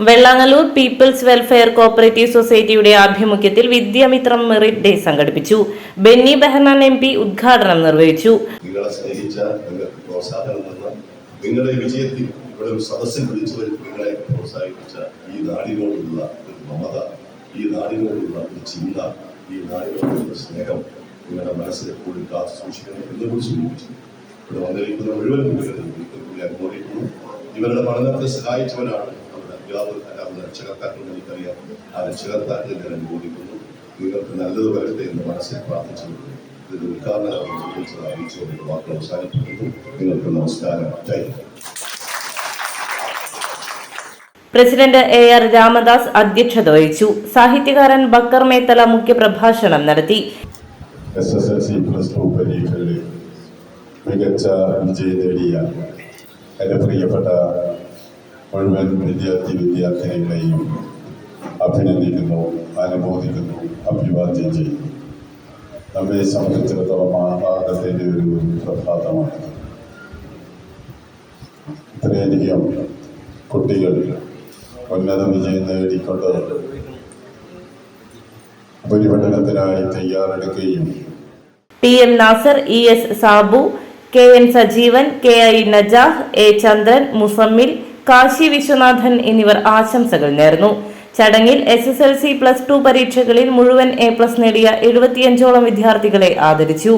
Vellangallur people's welfare cooperative സൊസൈറ്റിയുടെ ആഭിമുഖ്യത്തിൽ Vidyamithram merit day സംഘടിപ്പിച്ചു. ബെന്നി ബെഹനാൻ എം പി ഉദ്ഘാടനം നിർവഹിച്ചു. നിങ്ങളുടെ വിജയത്തിൽ ഇവിടെ ഒരു സദസ്സിൽ വിളിച്ചു വരുത്തി നിങ്ങളെ പ്രോത്സാഹിപ്പിച്ച ഈ നാടിനോടുള്ള ഒരു മമത ഈ നാടിനോടുള്ള ഒരു ചിന്ത ഈ നാടിനോടുള്ള സ്നേഹം നിങ്ങളുടെ മനസ്സിൽ എപ്പോഴും കാത്തു സൂക്ഷിക്കണം എന്ന് കൂടി സൂചിപ്പിച്ചു. ഇവിടെ വന്നിരിക്കുന്ന മുഴുവൻ കുട്ടികളും ഒരിക്കൽ കൂടി അനുമോദിക്കുന്നു. ഇവരുടെ പഠനത്തെ സഹായിച്ചവരാണ് അധ്യാപകർ അവരുടെ രക്ഷകർത്താക്കൾ എനിക്കറിയാം. ആ രക്ഷകർത്താക്കളെ ഞാൻ അനുമോദിക്കുന്നു. നിങ്ങൾക്ക് നല്ലത് വരട്ടെ എന്ന് മനസ്സിൽ പ്രാർത്ഥിച്ചുകൊണ്ട് ഇതിന്റെ ഉദ്ഘാടനം നിർവഹിച്ചത് അറിയിച്ചുകൊണ്ട് വാക്ക് അവസാനിപ്പിക്കുന്നു. നിങ്ങൾക്ക് നമസ്കാരം. പ്രസിഡന്റ് എ ആർ രാമദാസ് അധ്യക്ഷത വഹിച്ചു സാഹിത്യകാരൻ ബക്കർ മേത്തല മുഖ്യപ്രഭാഷണം നടത്തി. S S L C plus two പരീക്ഷകളിൽ മികച്ച വിജയം നേടിയ എന്റെ പ്രിയപ്പെട്ട മുഴുവൻ വിദ്യാർത്ഥി വിദ്യാർത്ഥിനികളെയും അഭിനന്ദിക്കുന്നു അനുമോദിക്കുന്നു അഭിവാദ്യം ചെയ്യുന്നു. നമ്മെ സംബന്ധിച്ചിടത്തോളം ആഹ്ലാദത്തിന്റെ ഒരു പ്രഭാതമാണ് ഇത്രയധികം കുട്ടികൾ ഉന്നത വിജയം നേടിക്കൊണ്ട് ഉപരിപഠനത്തിനായി തയ്യാറെടുക്കുകയും T M Nasar E S Sabu K N Sajeevan K I Najah A Chandran Muzammil Kashi Viswanathan എന്നിവർ ആശംസകൾ നേർന്നു. ചടങ്ങിൽ S S L C plus two പരീക്ഷകളിൽ മുഴുവൻ എ പ്ലസ് നേടിയ എഴുപത്തിയഞ്ചോളം വിദ്യാർത്ഥികളെ ആദരിച്ചു.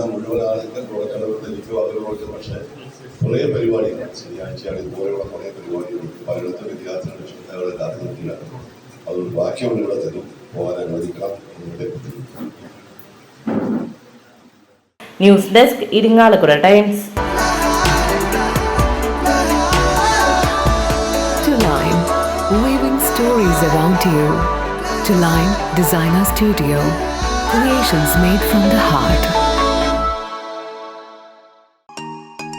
വന്നിരിക്കുന്ന മുഴുവൻ ആളുകൾ കൊടുക്കണമെന്ന് എനിക്ക് ആഗ്രഹമുണ്ട് പക്ഷേ കുറേ പരിപാടികൾ ശനിയാഴ്ചയാണ് ഇതുപോലെയുള്ള കുറേ പരിപാടികളുണ്ട് പലയിടത്തും വിദ്യാർത്ഥികളുടെ ചിന്തകളെ കാത്തു നിൽക്കുകയാണ് അതുകൊണ്ട് ബാക്കിയുള്ള ഇവിടെ തരും പോകാൻ അനുവദിക്കണം news desk Irinjalakuda times. Stories around you. To Line Designer Studio, creations made from the heart.